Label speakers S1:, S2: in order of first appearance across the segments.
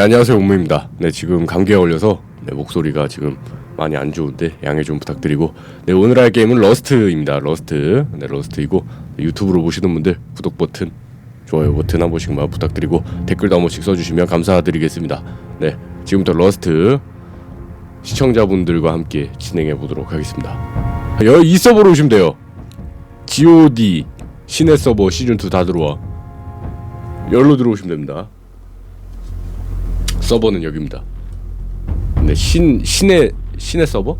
S1: 네 안녕하세요 옥무입니다. 네 지금 감기에 걸려서 네, 목소리가 지금 많이 안 좋은데 양해 좀 부탁드리고 네 오늘 할 게임은 러스트입니다. 러스트 네 러스트이고 네, 유튜브로 보시는 분들 구독 버튼 좋아요 버튼 한 번씩만 부탁드리고 댓글도 한 번씩 써주시면 감사드리겠습니다. 네 지금부터 러스트 시청자분들과 함께 진행해 보도록 하겠습니다. 여기 이 서버로 오시면 돼요. G.O.D 신의 서버 시즌 2 다 들어와. 열로 들어오시면 됩니다. 서버는 여기입니다. 네, 신 신의 신의 서버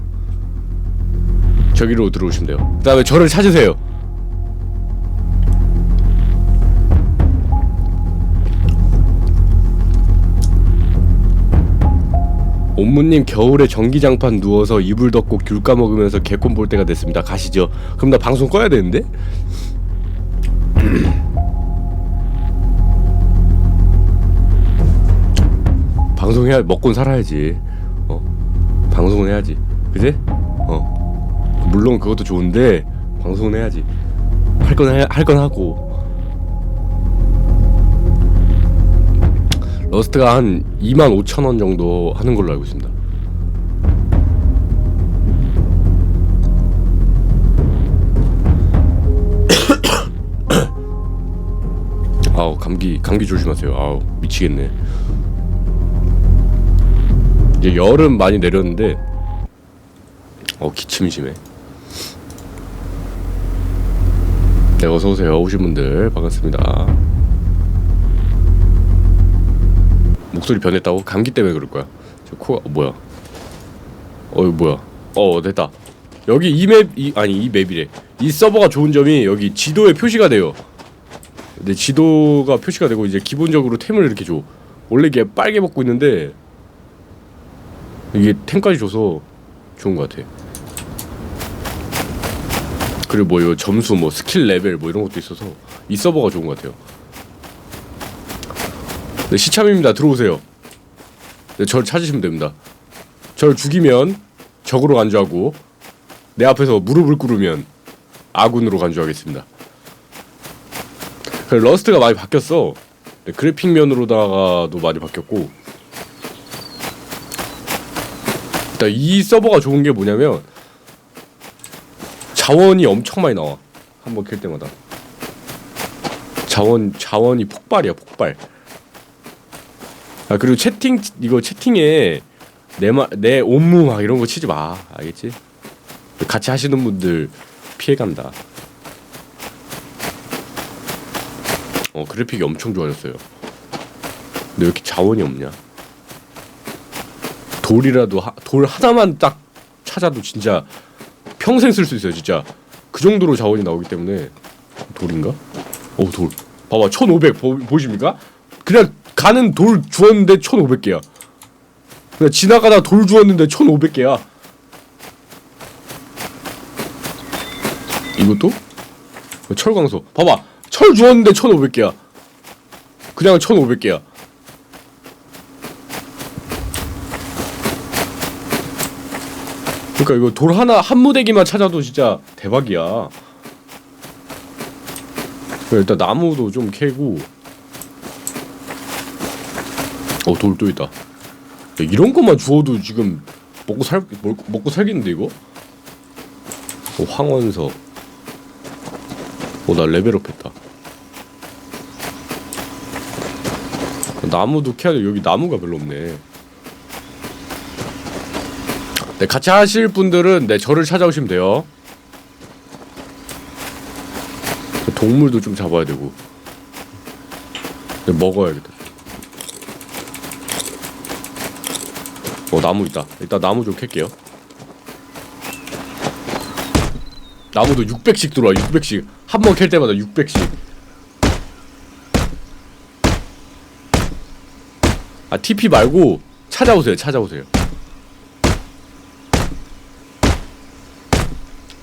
S1: 저기로 들어오시면 돼요. 그다음에 저를 찾으세요. 옴무님 겨울에 전기장판 누워서 이불 덮고 귤 까먹으면서 개콘 볼 때가 됐습니다. 가시죠. 그럼 나 방송 꺼야 되는데? 방송해야 먹곤 살아야지. 어? 방송은 해야지. 그지? 어. 물론 그것도 좋은데 방송은 해야지. 할 건 할 건 하고. 러스트가 한 2만 5천 원 정도 하는 걸로 알고 있습니다. 아우 감기 감기 조심하세요. 아우 미치겠네. 이제 여름 많이 내렸는데 어 기침이 심해. 네 어서 오세요 오신 분들 반갑습니다. 목소리 변했다고? 감기 때문에 그럴 거야. 저 코가 어, 뭐야? 어 이거 뭐야? 어 됐다. 여기 이 맵 이 아니 이 맵이래. 이 서버가 좋은 점이 여기 지도에 표시가 돼요. 근데 지도가 표시가 되고 이제 기본적으로 템을 이렇게 줘. 원래 이게 빨개 먹고 있는데 이게 템까지 줘서 좋은 것 같아. 그리고 뭐 이거 점수 뭐 스킬 레벨 뭐 이런 것도 있어서 이 서버가 좋은 것 같아요. 네, 시참입니다. 들어오세요. 네, 저를 찾으시면 됩니다. 저를 죽이면 적으로 간주하고 내 앞에서 무릎을 꿇으면 아군으로 간주하겠습니다. 그 러스트가 많이 바뀌었어. 네, 그래픽 면으로다가도 많이 바뀌었고 일단 이 서버가 좋은 게 뭐냐면 자원이 엄청 많이 나와. 한 번 킬 때마다. 자원 자원이 폭발이야 폭발. 아 그리고 채팅 이거 채팅에 내말내 옴무 막 이런 거 치지 마 알겠지? 같이 하시는 분들 피해 간다. 어 그래픽이 엄청 좋아졌어요. 근데 왜 이렇게 자원이 없냐? 돌이라도 하, 돌 하나만 딱 찾아도 진짜 평생 쓸 수 있어요 진짜. 그 정도로 자원이 나오기 때문에. 돌인가? 어 돌. 봐봐 1500 보, 보이십니까? 그냥 가는 돌 주웠는데 1500개야. 그냥 지나가다 돌 주웠는데 1500개야. 이것도? 철광소 봐봐 철 주웠는데 1500개야. 그냥 1500개야 그러니까 이거 돌 하나 한 무대기만 찾아도 진짜 대박이야. 일단 나무도 좀 캐고. 어 돌 또 있다. 야, 이런 것만 주워도 지금 먹고 살 먹, 먹고 살겠는데 이거? 어, 황원석. 어나 레벨업했다. 나무도 캐야 돼. 여기 나무가 별로 없네. 네, 같이 하실 분들은 네, 저를 찾아오시면 돼요. 동물도 좀 잡아야 되고. 네, 먹어야겠다. 어, 나무 있다. 일단 나무 좀 캘게요. 나무도 600씩 들어와, 600씩. 한 번 캘 때마다 600씩. 아, TP 말고 찾아오세요, 찾아오세요.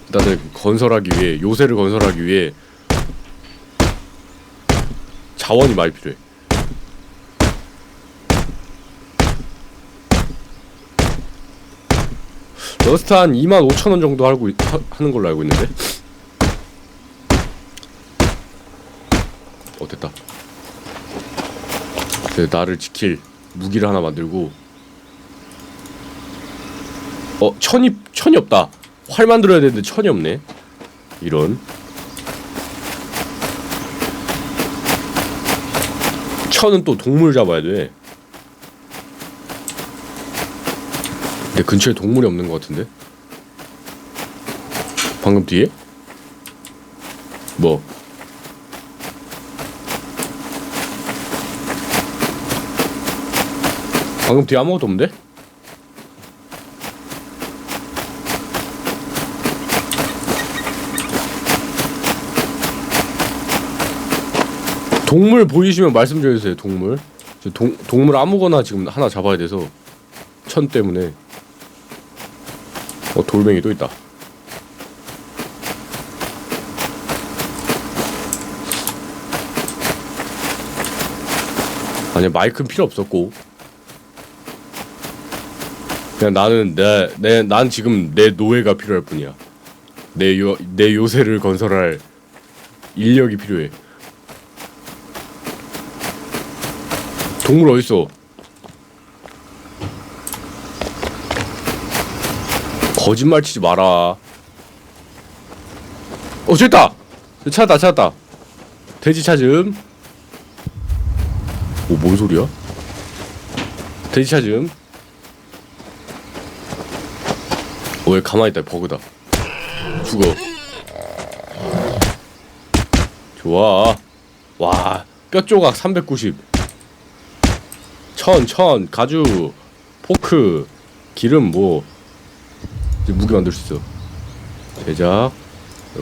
S1: 일단은 건설하기 위해 요새를 건설하기 위해 자원이 많이 필요해. 러스트 한 2만 5천 원 정도 알고 있- 하, 하는 걸로 알고 있는데. 어 됐다. 네, 나를 지킬 무기를 하나 만들고 어 천이 천이 없다 활 만들어야 되는데 천이 없네. 이런. 천은 또 동물 잡아야 돼. 근데 근처에 동물이 없는 것 같은데? 방금 뒤에? 뭐? 방금 뒤에 아무것도 없는데? 동물 보이시면 말씀 좀 해주세요 동물 저 동, 동물 아무거나 지금 하나 잡아야 돼서 천 때문에 어 돌멩이 또 있다 아니 마이크는 필요 없었고 그냥 나는 내, 내, 난 지금 내 노예가 필요할 뿐이야. 내 요, 내 요새를 건설할 인력이 필요해. 동물 어딨어? 거짓말 치지 마라. 어, 저기 있다! 찾았다, 찾았다. 돼지 찾음. 오, 뭔 소리야? 돼지 찾음. 어, 왜 가만히 있다 버그다 죽어 좋아 와 뼈 조각 390 천, 천, 가주, 포크, 기름 뭐 이제 무기 만들 수 있어 제작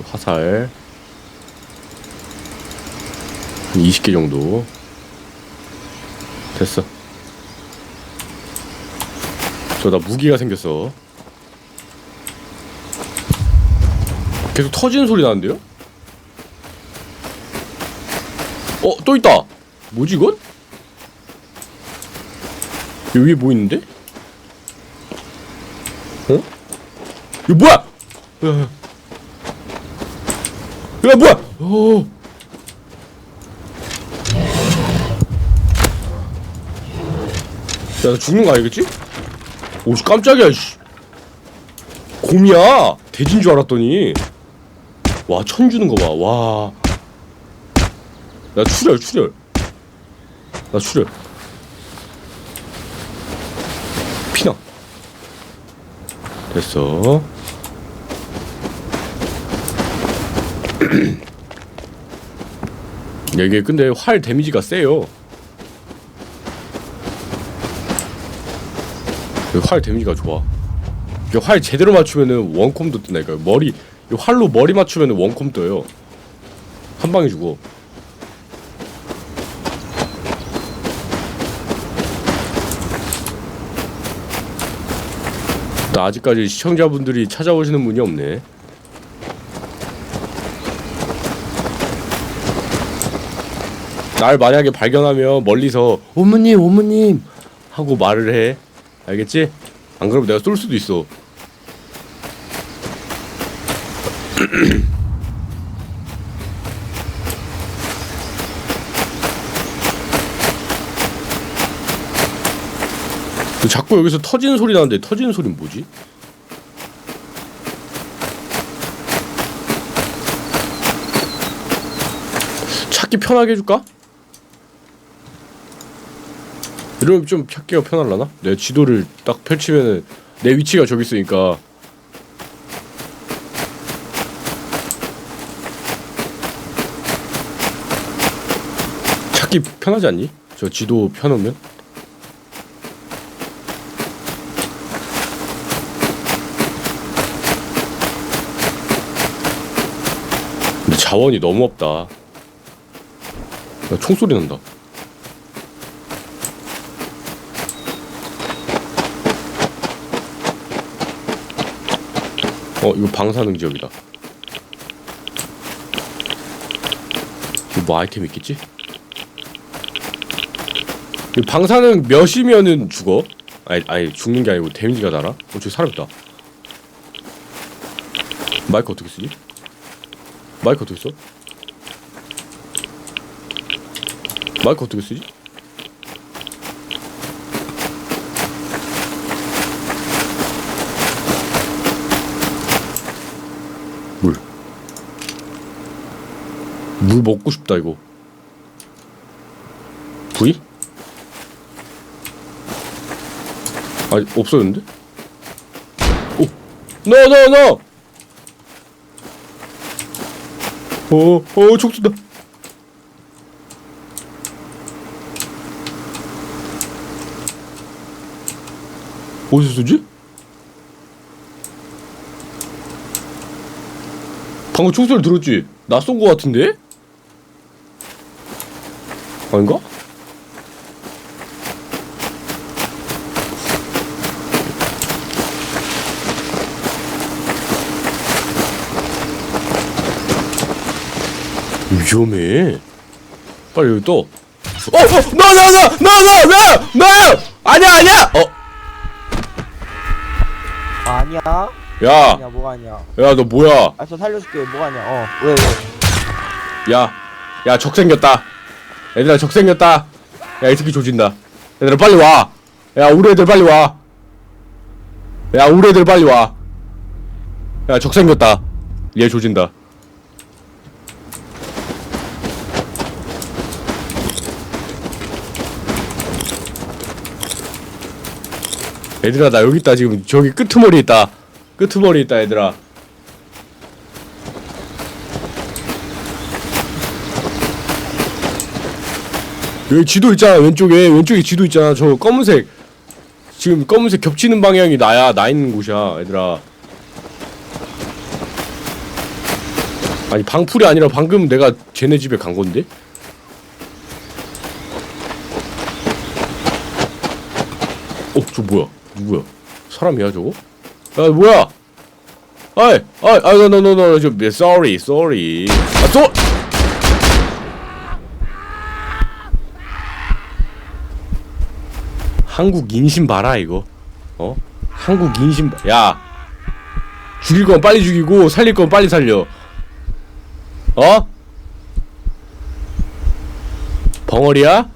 S1: 화살 한 20개 정도 됐어 저 나 무기가 생겼어 계속 터지는 소리 나는데요? 어, 또 있다. 뭐지 이건? 여기 뭐 있는데? 어? 이거 뭐야? 야, 야 뭐야? 어. 야, 나 죽는 거 아니겠지? 오 씨 깜짝이야, 씨. 곰이야. 돼지인 줄 알았더니. 와, 천 주는 거 봐. 와. 나 출혈, 출혈. 나 출혈. 피나. 됐어. 이게 근데 활 데미지가 세요. 활 데미지가 좋아. 이게 활 제대로 맞추면은 원콤도 뜬다니까. 머리 이 활로 머리 맞추면은 원콤 떠요. 한 방에 죽어. 나 아직까지 시청자분들이 찾아오시는 분이 없네. 날 만약에 발견하면 멀리서 어머님 어머님 하고 말을 해 알겠지? 안 그러면 내가 쏠 수도 있어 자꾸 여기서 터지는 소리 나는데 터지는 소리는 뭐지? 찾기 편하게 해줄까? 이러면 좀 찾기가 편할라나? 내 지도를 딱 펼치면은 내 위치가 저기 있으니까 찾기 편하지 않니? 저 지도 펴놓으면? 자원이 너무 없다. 야, 총소리 난다. 어, 이거 방사능 지역이다. 이거 뭐 아이템 있겠지? 이 방사능 몇이면은 죽어? 아니, 아니 죽는 게 아니고 데미지가 달아? 어, 저기 사람 있다. 마이크 어떻게 쓰지? 마이크 어떻게 써? 마이크 어떻게 쓰지? 물. 물 먹고 싶다 이거. 부이? 아 없어졌는데? 오, 노 노 노. 어, 어, 촉 쏜다. 어디서 쏘지? 방금 총소리 들었지? 나 쏜 거 같은데? 아닌가? 위험해. 빨리 여기 또. 어, 어, 너, 너, 너, 너, 너, 너, 너, 아니야, 아니야. 어,
S2: 아, 아니야?
S1: 야,
S2: 아니야, 뭐가 아니야?
S1: 야, 너 뭐야?
S2: 아, 저 살려줄게. 뭐가 아니야? 어, 왜, 왜?
S1: 야, 야, 적 생겼다. 얘들아, 적 생겼다. 야, 이 새끼 조진다. 얘들아, 빨리 와. 야, 우리 애들 빨리 와. 야, 우리 애들 빨리 와. 야, 적 생겼다. 얘 조진다. 얘들아, 나 여기 있다. 지금 저기 끄트머리 있다. 끄트머리 있다, 얘들아. 여기 지도 있잖아 왼쪽에 왼쪽에 지도 있잖아 저 검은색 지금 검은색 겹치는 방향이 나야 나 있는 곳이야 얘들아 아니 방풀이 아니라 방금 내가 쟤네 집에 간 건데 어 저 뭐야 누구야? 사람이야 저거? 야 뭐야? 아이 아이 아이 너너너너 저 sorry sorry. 아 쏘! 한국 인심 봐라 이거. 어? 한국 인심 봐- 야! 죽일 건 빨리 죽이고 살릴 건 빨리 살려. 어? 벙어리야?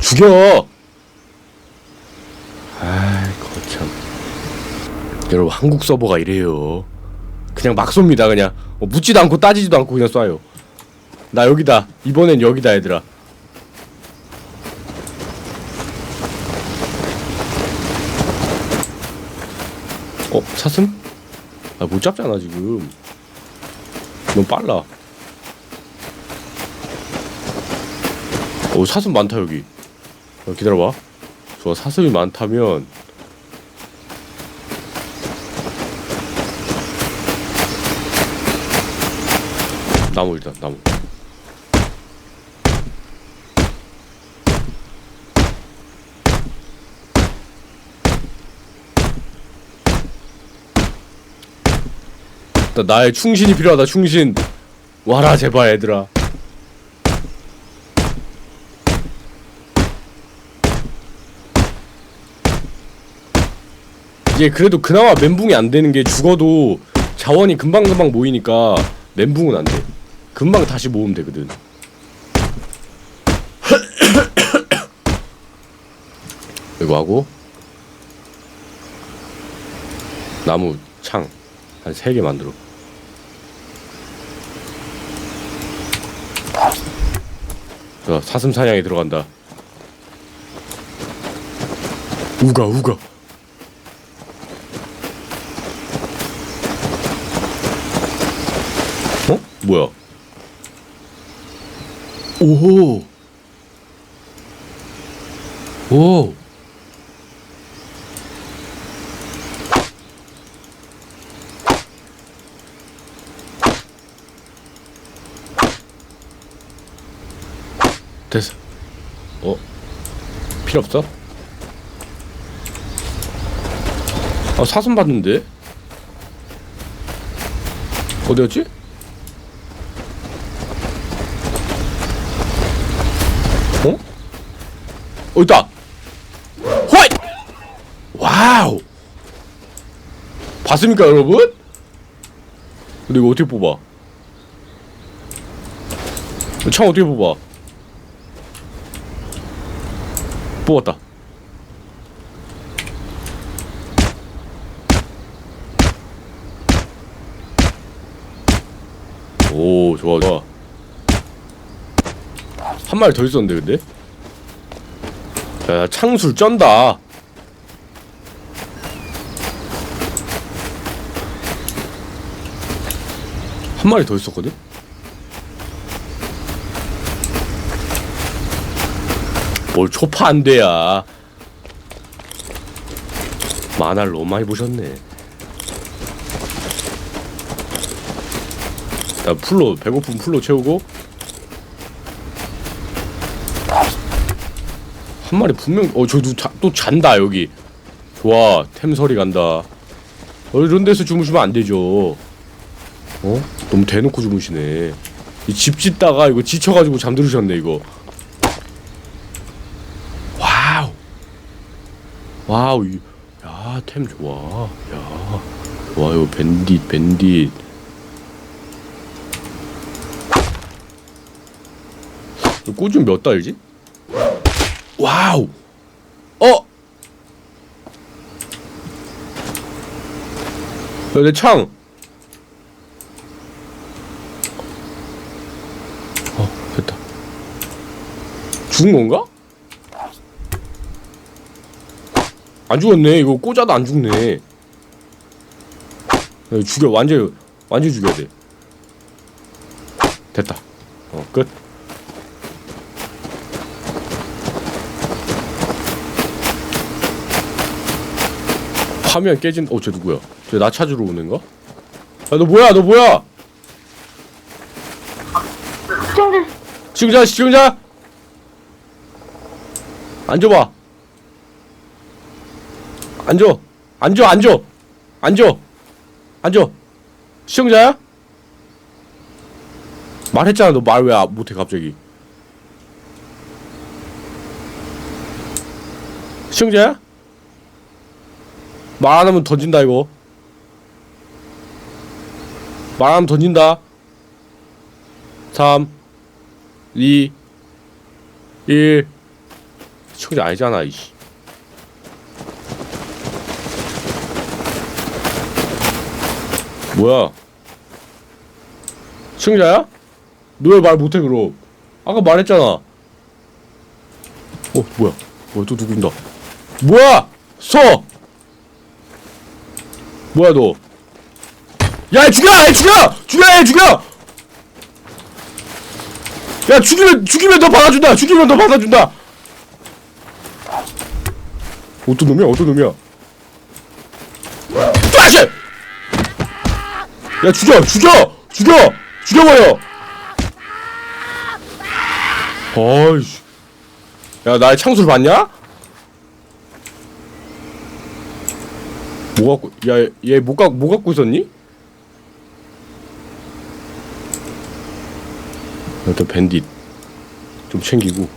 S1: 죽여 아이 거참 여러분 한국 서버가 이래요. 그냥 막 쏩니다 그냥. 어, 묻지도 않고 따지지도 않고 그냥 쏴요. 나 여기다. 이번엔 여기다 얘들아. 어 사슴? 아못 잡잖아 지금. 너무 빨라. 어 사슴 많다 여기. 어, 기다려봐. 좋아 사슴이 많다면 나무 일단 나무. 나 나의 충신이 필요하다 충신. 와라 제발 얘들아. 이게 그래도 그나마 멘붕이 안 되는 게 죽어도 자원이 금방금방 모이니까 멘붕은 안 돼. 금방 다시 모으면 되거든. 이거 하고 나무 창 한 세 개 만들어. 자, 사슴 사냥에 들어간다. 우가 우가. 어? 뭐야? 오호. 오. 됐어. 어? 필요 없어? 아 사슴 봤는데? 어디였지? 어? 어 있다. 호잇! 와우. 봤습니까 여러분? 근데 이거 어떻게 뽑아? 창 어떻게 뽑아? 뽑았다. 오 좋아 좋아 한 마리 더 있었는데 근데 야 창술 쩐다. 한 마리 더 있었거든? 뭘 초파 안 돼야. 만화를 너무 많이 보셨네. 야 풀로 배고픈 풀로 채우고 한 마리 분명 어저또 잔다 여기. 좋아 템설이 간다. 어 이런 데서 주무시면 안 되죠. 어? 너무 대놓고 주무시네. 이 집 짓다가 이거 지쳐가지고 잠들으셨네 이거. 와우. 와우 야 템 좋아. 야와 이거 밴딧 밴딧. 꾸준 몇 달이지? 와우 어 야, 내 창. 어, 됐다. 죽은 건가? 안 죽었네. 이거 꽂아도 안 죽네. 야, 죽여. 완전 완전 죽여야 돼. 됐다. 어, 끝. 화면 깨진. 어, 쟤 누구야? 쟤 나 찾으러 오는 거? 야, 너 뭐야? 너 뭐야?
S3: 시청자
S1: 시청자, 시청자. 앉아봐. 앉아. 앉아, 앉아. 앉아. 앉아. 시청자야? 말했잖아. 너 말 왜 못해 갑자기? 시청자야? 말 안 하면 던진다 이거. 말 안 하면 던진다. 3 2 1 시청자 아니잖아 이씨. 뭐야? 시청자야? 너 왜 말 못해 그럼? 아까 말했잖아. 어 뭐야? 뭐또 누군다? 뭐야? 서! 뭐야 너? 야 죽여! 야 죽여! 죽여! 야 죽여! 야 죽이면 죽이면 너 받아준다! 죽이면 너 받아준다! 어떤 놈이야? 어떤 놈이야? 다시! 야 죽여! 죽여! 죽여! 죽여버려! 어이씨 야 나의 창술 봤냐? 뭐 갖고 야얘뭐 갖고 뭐 갖고 있었니? 또 밴딧 좀 챙기고.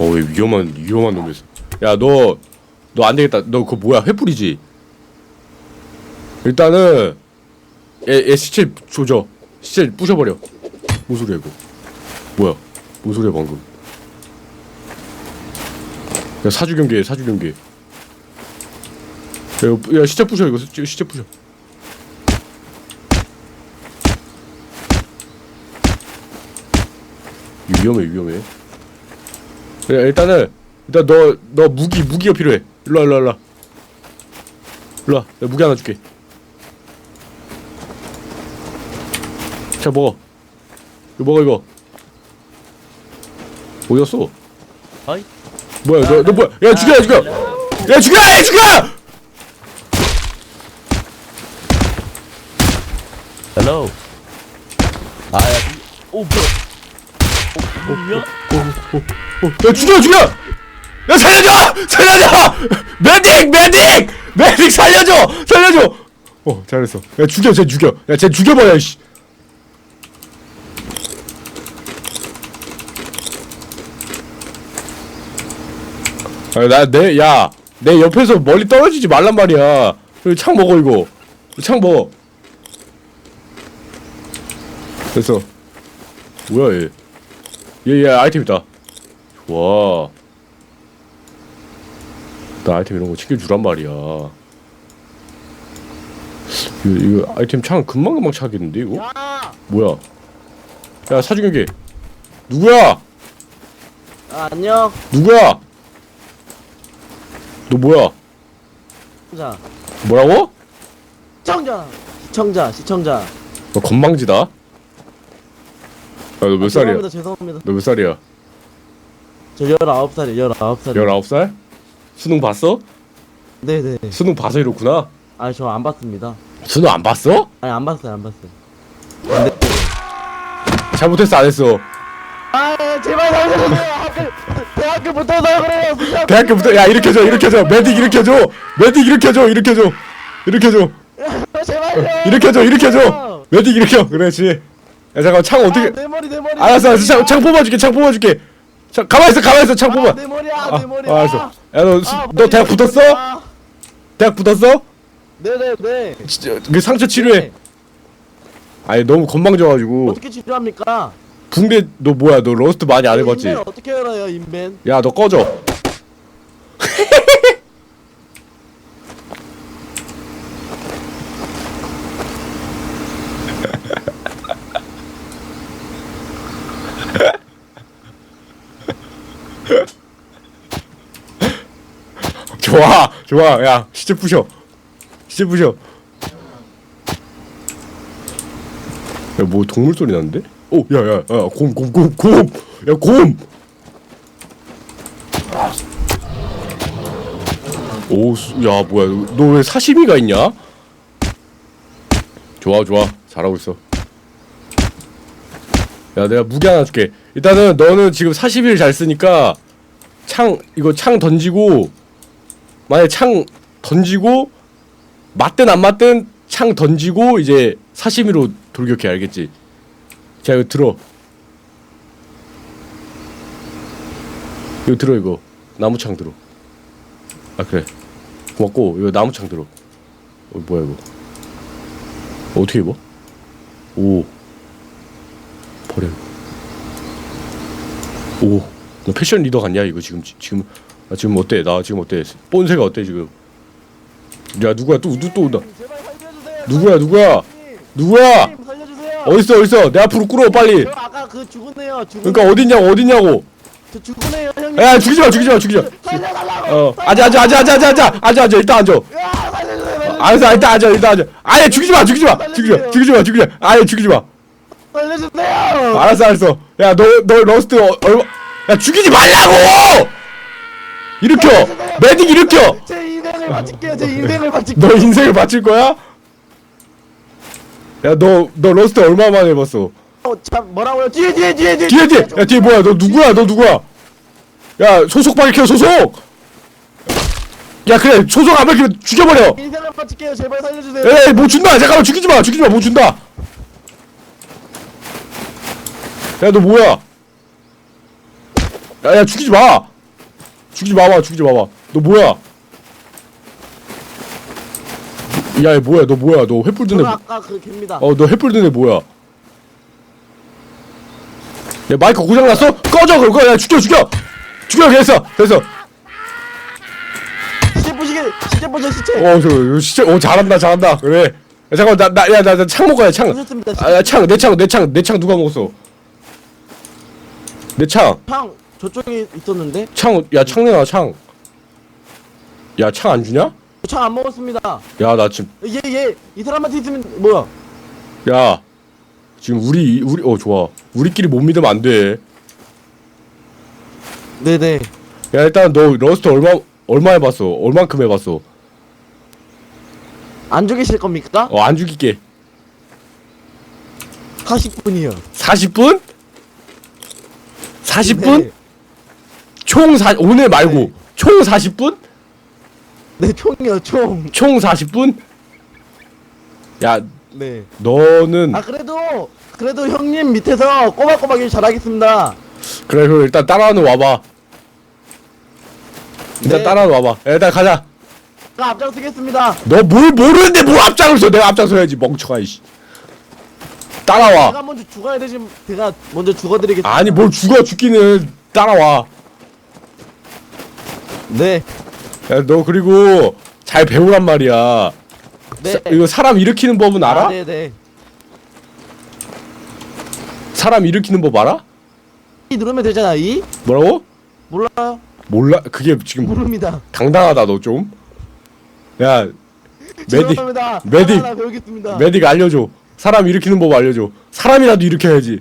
S1: 어왜 위험한 위험한 놈이었어. 야너 너 안 되겠다. 너 그거 뭐야? 횃불이지? 일단은 얘, 얘 시체 조져. 시체 부셔버려. 뭔 소리야 이거? 뭐야? 뭔 소리야 방금? 야 사주 경계 사주 경계 야, 시체 부셔 이거. 시- 시체 부셔. 위험해 위험해. 야, 일단은 일단 너 너 무기 무기가 필요해. 일로와 일로와 일로와. 일로와 내가 무기 하나 줄게. 자 먹어. 이거 먹어 이거. 어디 갔어?
S2: 어이?
S1: 뭐야 너, 너 뭐야? 야 죽여 야 죽여! 야 죽여! 야 죽여
S2: 헬로 아야 오 뭐야? 야?
S1: 죽여 죽여! 야 살려줘! 살려줘! 메딕 메딕! 메딕 살려줘! 살려줘! 어 잘했어. 야 죽여 쟤 죽여. 야쟤 죽여버려 씨. 아나내야내 옆에서 멀리 떨어지지 말란 말이야. 창 먹어 이거. 창 먹어 됐어 뭐야 얘 얘, 얘 아이템 있다. 와. 나 아이템 이런 거 챙겨주란 말이야. 이거, 이거 아이템 창 금방 금방 차겠는데 이거?
S2: 야!
S1: 뭐야? 야 사중경계 누구야?
S2: 아, 안녕.
S1: 누구야? 너 뭐야?
S2: 시청자.
S1: 뭐라고?
S2: 시청자. 시청자. 시청자.
S1: 너 건망지다. 야너몇
S2: 아,
S1: 살이야?
S2: 죄송합니다. 죄송합니다.
S1: 너 몇 살이야?
S2: 저 19살이에요. 19살.
S1: 19살? 수능 봤어?
S2: 네, 네.
S1: 수능 봐서 이렇구나.
S2: 아, 저 안 봤습니다.
S1: 수능 안 봤어?
S2: 아니, 안 봤어요. 안 봤어요. 근데
S1: 잘못했어 안 했어.
S2: 아, 제발 살려주세요. 학교 대학교 붙어서 그래요. 무시하고
S1: 대학교부터 야 일으켜줘 일으켜줘 메딕 일으켜줘 메딕 일으켜줘 일으켜줘 일으켜줘
S2: 제발요.
S1: 일으켜줘 일으켜줘 메딕 일으켜 그렇지 야 잠깐 창 어떻게
S2: 아, 내 머리 내 머리.
S1: 알았어 알았어 창, 창 뽑아줄게 창 뽑아줄게 자 가만 있어 가만 있어 창 뽑아
S2: 아, 내 머리야.
S1: 아,
S2: 내 머리.
S1: 알았어 야너
S2: 아,
S1: 너 대학 붙었어 대학 붙었어
S2: 네, 네, 네.
S1: 진짜 그 상처 치료해 아니 너무 건방져가지고
S2: 어떻게 치료합니까?
S1: 붕대 너 뭐야 너 러스트 많이 안 해봤지
S2: 인벤 어떻게 열어요, 인벤?
S1: 야 너 꺼져 좋아 좋아. 야 시체 부셔. 시체 부셔. 야뭐 동물 소리 나는데? 오 야야야 곰 곰 곰 곰 야 곰. 오, 수- 야 뭐야. 너 왜 사시미가 있냐? 좋아 좋아. 잘하고 있어. 야 내가 무기 하나 줄게. 일단은 너는 지금 40일 잘 쓰니까 창 이거 창 던지고 만약에 창 던지고 맞든 안 맞든 창 던지고 이제 사시미로 돌격해 알겠지? 자 이거 들어. 이거 들어 이거. 나무창 들어. 아 그래. 고맙고. 이거 나무창 들어. 어 뭐야 이거? 어, 어떻게 입어? 오. 버려 오너 패션 리더 같냐 이거 지금 지- 지금 아 지금 어때 나 지금 어때 본세가 어때 지금 야 누구야 또또또 온다
S2: 제발 살려주세요.
S1: 누구야 누구야. 누구야
S2: 선생님, 살려주세요.
S1: 어딨어 어딨어 내 앞으로 끌어 빨리
S2: 저 아까 그 죽으네요. 죽은.
S1: 그러니까 어딨냐고 어딨냐고
S2: 저 죽으네요, 형님.
S1: 야 죽이지 마 죽이지 마 죽이지 마
S2: 살려달라고.
S1: 어 앉아 앉아 앉아 앉아 앉아 앉아 앉아 앉아 일단 앉아
S2: 야, 살려주세요. 살려주세요.
S1: 알았어 일단 앉아 일단 앉아 아예 죽이지 마 죽이지 마 죽이지 마 죽이지 마 죽이지 마 아예 죽이지 마
S2: 살려주세요.
S1: 알았어 알았어 야너너 러스트 어, 얼마 야 죽이지 말라고 일으켜! 메딕 일으켜!
S2: 제 인생을 바칠게요. 제 인생을 바칠게요.
S1: 너 인생을 바칠 거야? 야 너 너 러스트 얼마 만에 해봤어?
S2: 어, 참 뭐라고요? 뒤에 뒤에 뒤에 뒤에.
S1: 뒤에 뒤에. 야 뒤에 뭐야? 너 누구야? 너 누구야? 야 소속 밝혀 소속! 야 그래. 소속 안 밝히면 죽여버려.
S2: 인생을 바칠게요. 제발 살려주세요.
S1: 에이 뭐 준다. 잠깐만 죽이지 마. 죽이지 마 뭐 준다. 야 너 뭐야? 야 야 죽이지 마 죽이지 마봐 죽이지 마봐. 너 뭐야? 야얘 뭐야? 너 뭐야? 너 횃불
S2: 저는
S1: 애
S2: 아까 그 개입니다.
S1: 어너 횃불 든애 뭐야? 야 마이크 고장났어? 꺼져 그거 야. 죽여 죽여! 죽여 됐어 됐어.
S2: 시체 부시게 시체 부시 시체.
S1: 어저 진짜 어 잘한다 잘한다. 그래. 야, 잠깐만 나 나 야나 창 먹어야 창.
S2: 부셨습니다.
S1: 아, 창, 내 창, 내 창, 내 창 누가 먹었어? 내 창,
S2: 팡 저쪽에 있었는데
S1: 창, 야, 창 내놔, 창. 야, 창 안 주냐?
S2: 창 안 먹었습니다.
S1: 야, 나 지금,
S2: 얘 얘 이 사람한테 있으면 뭐야?
S1: 야, 지금 우리, 우리, 어, 좋아. 우리끼리 못 믿으면 안 돼.
S2: 네네.
S1: 야, 일단 너 러스트 얼마, 얼마 해봤어? 얼만큼 해봤어?
S2: 안 죽이실 겁니까?
S1: 어, 안 죽일게.
S2: 40분이요.
S1: 40분? 40분? 총 사, 오늘 말고,
S2: 네.
S1: 총 40분?
S2: 네 총이요 총.
S1: 총 40분? 야,
S2: 네.
S1: 너는,
S2: 아 그래도 그래도 형님 밑에서 꼬박꼬박 일 잘하겠습니다.
S1: 그래 그럼 일단 따라는 와봐 일단
S2: 네.
S1: 따라는 와봐 야, 일단 가자
S2: 제가 앞장서겠습니다.
S1: 너 뭘 모르는데 뭘 앞장을 서 내가 앞장서야지 멍청아 이씨 따라와
S2: 제가 먼저 죽어야 되지. 제가 먼저 죽어드리겠습니다.
S1: 아니 뭘 죽어 죽기는 따라와
S2: 네.
S1: 야 너 그리고 잘 배우란 말이야
S2: 네.
S1: 사- 이거 사람 일으키는 법은 알아?
S2: 아, 네네.
S1: 사람 일으키는 법 알아?
S2: 이 누르면 되잖아. 이?
S1: 뭐라고?
S2: 몰라요?
S1: 몰라 그게 지금
S2: 모릅니다.
S1: 당당하다 너 좀. 야. 메딕.
S2: 하나 배우겠습니다.
S1: 메딕 알려줘. 사람 일으키는 법 알려줘. 사람이라도 일으켜야지.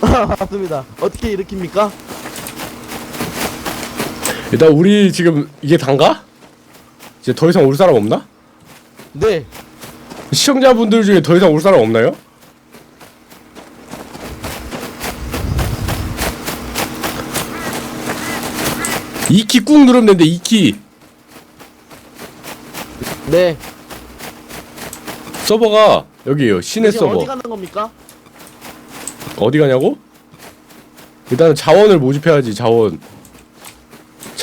S2: 맞습니다. 어떻게 일으킵니까?
S1: 일단 우리 지금 이게 단가? 이제 더 이상 올 사람 없나?
S2: 네.
S1: 시청자분들 중에 더 이상 올 사람 없나요? 이키 꾹 누르면 되는데 이키
S2: 네.
S1: 서버가 여기에요 시내 서버
S2: 어디 가는 겁니까?
S1: 어디 가냐고? 일단은 자원을 모집해야지 자원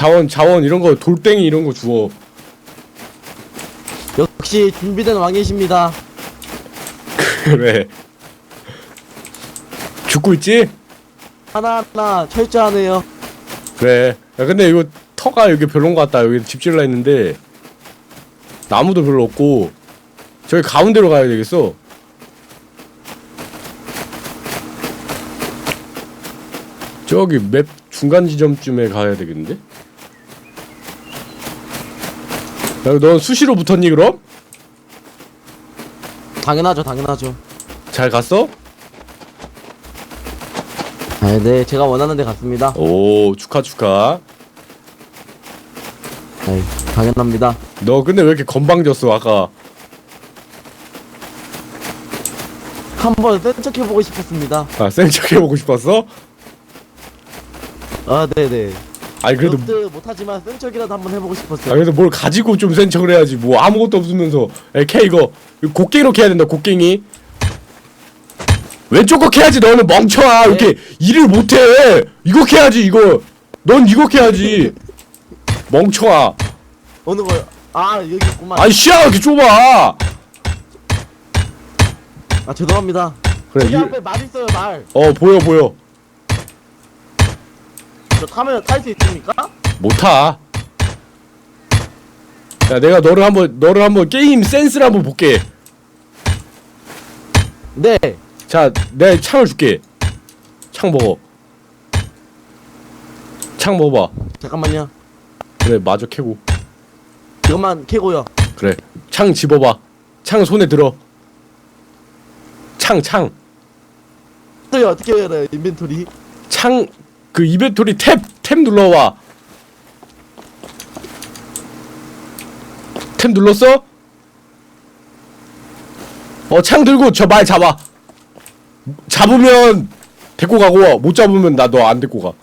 S1: 자원 자원 이런 거 돌덩이 이런 거 주워
S2: 역시 준비된 왕이십니다.
S1: 그래 죽고 있지?
S2: 하나하나 철저하네요.
S1: 그래 야 근데 이거 터가 여기 별론 것 같다 여기 집 지을라 했는데 나무도 별로 없고 저기 가운데로 가야 되겠어 저기 맵 중간 지점쯤에 가야 되겠는데? 야, 넌 수시로 붙었니 그럼?
S2: 당연하죠, 당연하죠.
S1: 잘 갔어?
S2: 아, 네, 제가 원하는 데 갔습니다.
S1: 오 축하 축하
S2: 아이, 당연합니다.
S1: 너 근데 왜 이렇게 건방졌어 아까
S2: 한번 센척해보고 싶었습니다.
S1: 아 센척 해보고 싶었어?
S2: 아, 네네.
S1: 아니 그래도
S2: 못하지만 센 척이라도 한번 해보고
S1: 아
S2: 싶었어요.
S1: 그래도 뭘 가지고 좀 센 척을 해야지 뭐 아무것도 없으면서. 에케 이거. 이거 곡괭이로 캐야 된다 곡괭이. 왼쪽 거 캐야지 너는 멍청아. 이렇게 일을 못해. 이거 캐야지 이거. 넌 이거 캐야지. 멍청아.
S2: 어느 거요? 아, 여기 있구만.
S1: 아니 시야가 이렇게 좁아.
S2: 아, 죄송합니다.
S1: 그래
S2: 여기
S1: 일,
S2: 앞에 말 있어요, 말.
S1: 어 보여 보여
S2: 저 타면 탈 수 있습니까?
S1: 못타 야 내가 너를 한번 너를 한번 게임 센스를 한번 볼게
S2: 네.
S1: 자, 내 창을 줄게. 창 먹어. 창 먹어봐.
S2: 잠깐만요.
S1: 그래, 마저 캐고.
S2: 이것만 캐고요.
S1: 그래, 창 집어봐. 창 손에 들어. 창, 창.
S2: 또 어떻게 해야 돼요, 인벤토리?
S1: 창, 그 이벤토리 탭, 탭 눌러와. 탭 눌렀어? 어, 창 들고 저 말 잡아. 잡으면 데리고 가고, 못 잡으면 나 너 안 데리고 가.